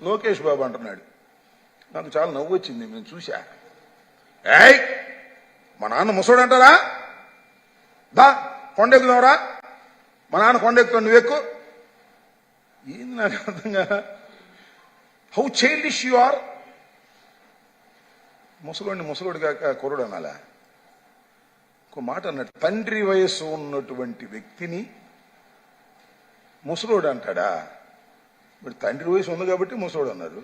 లోకేష్ బాబు అంటున్నాడు. నాకు చాలా నవ్వు వచ్చింది నేను చూశా. ఏయ్ మా నాన్న ముసోడు అంటారా దా కొండెక్కుదావరా మా నాన్న కొండెక్కుతావు నువ్వెక్కు. ఏంది నాకు అర్థం కాదా హౌ చైల్డిష్ యు ఆర్ ముసలోడిని ముసలోడు కాక కుర్రుడు అనాలా? ఒక మాట అన్నట్టు తండ్రి వయస్సు ఉన్నటువంటి వ్యక్తిని ముసలోడు అంటాడా? ఇప్పుడు తండ్రి వయసు ఉంది కాబట్టి ముసోడు అన్నారు.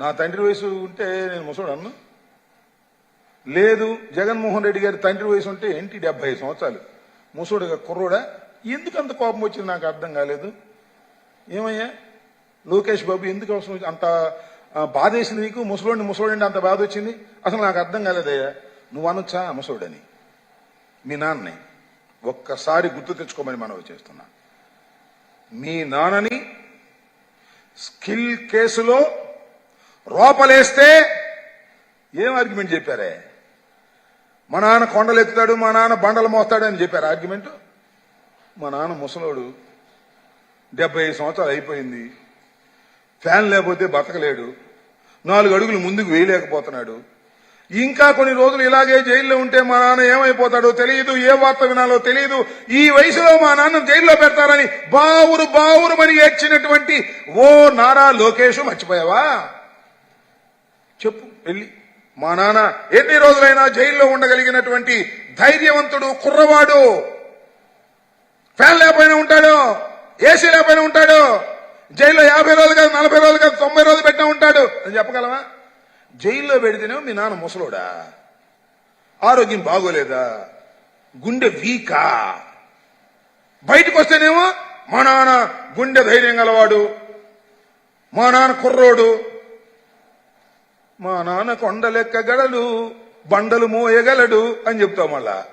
నా తండ్రి వయసు ఉంటే నేను ముసోడు అన్నా? లేదు జగన్మోహన్ రెడ్డి గారి తండ్రి వయసు ఉంటే ఏంటి డెబ్బై ఐదు సంవత్సరాలు. ముసోడుగా కుర్రోడా? ఎందుకు అంత కోపం వచ్చింది? నాకు అర్థం కాలేదు. ఏమయ్యా? లోకేష్ బాబు ఎందుకు అవసరం అంత బాధేసింది బాధ వేసింది నీకు? ముసలోడిని ముసలోడి అంత బాధ వచ్చింది? అసలు నాకు అర్థం కాలేదయ్యా. నువ్వు అనొచ్చా? ముసలోడని. మీ నాన్నని ఒక్కసారి గుర్తు తెచ్చుకోమని మనవి చేస్తున్నా. మీ నాన్నని స్కిల్ కేసులో రోపలేస్తే ఏం ఆర్గ్యుమెంట్ చెప్పారే? మా నాన్న కొండలు ఎత్తుతాడు మా నాన్న బండలు మోస్తాడు అని చెప్పారు. ఆర్గ్యుమెంట్? మా నాన్న ముసలోడు. డెబ్బై ఐదు సంవత్సరాలు అయిపోయింది. ఫ్యాన్ లేకపోతే బతకలేడు. నాలుగు అడుగులు ముందుకు వేయలేకపోతున్నాడు. ఇంకా కొన్ని రోజులు ఇలాగే జైల్లో ఉంటే మా నాన్న ఏమైపోతాడో తెలియదు ఏ వార్త వినాలో తెలియదు ఈ వయసులో మా నాన్న జైల్లో పెడతారని బావురు బావురు మరి ఏడ్చినటువంటి ఓ నారా లోకేష్ మర్చిపోయావా? చెప్పు వెళ్ళి. మా నాన్న ఎన్ని రోజులైనా జైల్లో ఉండగలిగినటువంటి ధైర్యవంతుడు కుర్రవాడు. ఫ్యాన్ లేకపోయినా ఉంటాడు ఏసీ లేకపోయినా ఉంటాడు. జైల్లో యాభై రోజులు కాదు నలభై రోజులు కాదు తొంభై రోజులు పెట్టినా ఉంటాడు. అని చెప్పగలవా? జైల్లో పెడితేనేమో మీ నాన్న ముసలోడా? ఆరోగ్యం బాగోలేదా? గుండె వీకా? బయటకు వస్తేనేమో మా నాన్న గుండె ధైర్యం గలవాడు మా నాన్న కుర్రోడు. మా నాన్న కొండలెక్కగలడు బండలు మోయగలడు అని చెప్తాం మళ్ళా.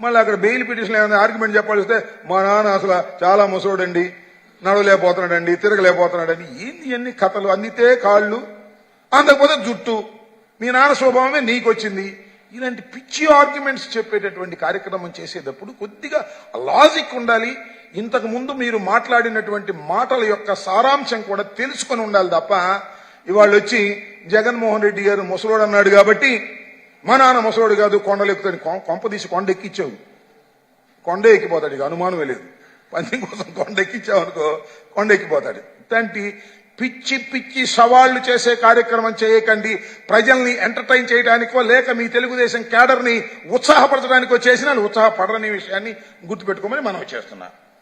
మళ్ళీ అక్కడ బెయిల్ పిటిషన్ ఏమైనా ఆర్గ్యుమెంట్ చెప్పాల్సి వస్తే మా నాన్న అసలు చాలా ముసోడండి నడవలేకపోతున్నాడండి తిరగలేకపోతున్నాడండి. ఏంది అన్ని కథలు? అందితే కాళ్ళు. అందకపోతే జుట్టు. మీ నాన్న స్వభావమే నీకొచ్చింది. ఇలాంటి పిచ్చి ఆర్గ్యుమెంట్స్ చెప్పేటటువంటి కార్యక్రమం చేసేటప్పుడు కొద్దిగా లాజిక్ ఉండాలి. ఇంతకు ముందు మీరు మాట్లాడినటువంటి మాటల యొక్క సారాంశం కూడా తెలుసుకొని ఉండాలి తప్ప ఇవాళ వచ్చి జగన్మోహన్ రెడ్డి గారు ముసలోడు అన్నాడు కాబట్టి మా నాన్న ముసలోడు కాదు కొండలు ఎక్కుతాడు. కొంప తీసి కొండ ఎక్కించావు కొండ ఎక్కిపోతాడు ఇక అనుమానమే లేదు. పందెం కోసం కొండ ఎక్కించావు అనుకో కొండ ఎక్కిపోతాడు. ఇట్లాంటి పిచ్చి పిచ్చి సవాళ్ళు చేసే కార్యక్రమం చేయకండి. ప్రజల్ని ఎంటర్టైన్ చేయడానికో లేక మీ తెలుగుదేశం క్యాడర్ని ఉత్సాహపరచడానికో చేసిన ఉత్సాహపడని విషయాన్ని గుర్తుపెట్టుకోమని మనం చేస్తున్నాం.